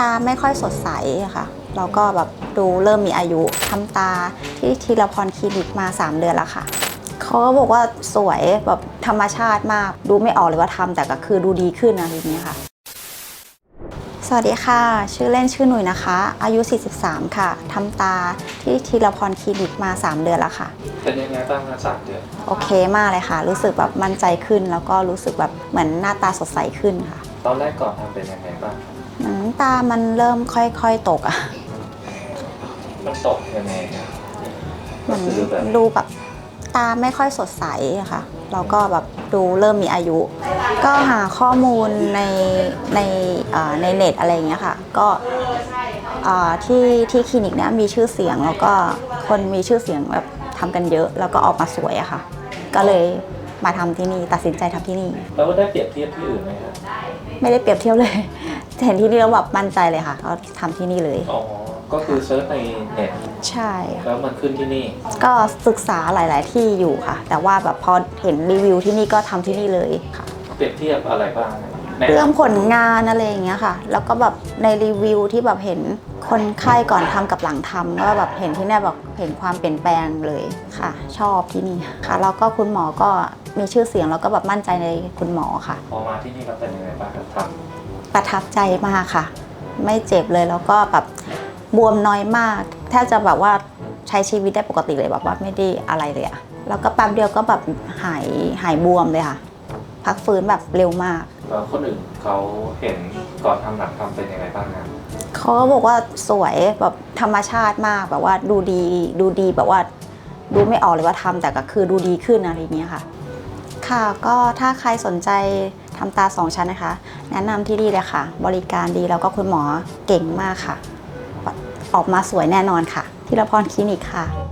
ตาไม่ค่อยสดใสอะค่ะแล้วก็แบบดูเริ่มมีอายุทำตาที่ทีละพรคลินิกมา 3 เดือนแล้วค่ะเขาก็บอกว่าสวยแบบธรรมชาติมากดูไม่ออกเลยว่าทำแต่ก็คือดูดีขึ้นอะไรอย่างเงี้ยค่ะสวัสดีค่ะ ชื่อเล่นชื่อหนุ่ยนะคะ อายุ 43 ค่ะ ทำตาที่ทีละพรคลินิกมา 3 เดือนแล้วค่ะ เป็นยังไงบ้างนะสามเดือน โอเคมากเลยค่ะ รู้สึกแบบมั่นใจขึ้น แล้วก็รู้สึกแบบเหมือนหน้าตาสดใสขึ้นค่ะ ตอนแรกก่อนทำเป็นยังไงบ้าง เหมือนตามันเริ่มค่อยๆตกอะมันตกยังไงครับเหมือนคือแบบดูแบบตาไม่ค่อยสดใสอะค่ะแล้วก็แบบดูเริ่มมีอายุ ก็หาข้อมูลในในเอ่อในเน็ตอะไรอย่างเงี้ยค่ะ ก็เอ่อที่ที่คลินิกเนี้ยมีชื่อเสียงแล้วก็คนมีชื่อเสียงแบบทำกันเยอะ แล้วก็ออกมาสวยอะค่ะ ก็เลย มาทำที่นี่ตัดสินใจทำที่นี่ แล้วได้เปรียบเทียบที่อื่นไหมครับไม่ได้เปรียบเทียบเลยเห็นที่นี่แล้วแบบมั่นใจเลยค่ะก็ทำที่นี่เลยอ๋อก็คือเซิร์ชในเน็ตใช่ค่ะแล้วมันขึ้นที่นี่ ก็ศึกษาหลาย ๆ ที่อยู่ค่ะ แต่ว่าแบบพอเห็นรีวิวที่นี่ก็ทำที่นี่เลยค่ะ เปรียบเทียบอะไรบ้างแนะนำเรื่องผลงานอะไรอย่างเงี้ยค่ะ แล้วก็แบบในรีวิวที่แบบเห็น คนไข้ก่อนทำกับหลังทำก็แบบเห็นที่เนี่ยแบบเห็นความเปลี่ยนแปลงเลยค่ะ ชอบที่นี่ค่ะแล้วก็คุณหมอก็มีชื่อเสียงแล้วก็แบบมั่นใจในคุณหมอค่ะพอมาที่นี่แล้วเป็นยังไงบ้างครับทประทับใจมากค่ะ ไม่เจ็บเลยแล้วก็แบบบวมน้อยมากแทบจะแบบว่าใช้ชีวิตได้ปกติเลยแบบว่าไม่ได้อะไรเลยอะแล้วก็แป๊บเดียวก็แบบหายหายบวมเลยค่ะ พักฟื้นแบบเร็วมากำ แล้วคนอื่นเขาเห็นก่อนทำหลังทำเป็นยังไงบ้างครับเขาก็บอกว่าสวยแบบธรรมชาติมากแบบว่าดูดีดูดีแบบว่าดูไม่ออกเลยว่าทำแต่ก็คือดูดีขึ้นอะไรอย่างเงี้ยค่ะ ค่ะก็ถ้าใครสนใจทำตาสองชั้นนะคะ แนะนำที่นี่เลยค่ะ บริการดีแล้วก็คุณหมอเก่งมากค่ะ ออกมาสวยแน่นอนค่ะ ทีละพรคลินิกค่ะ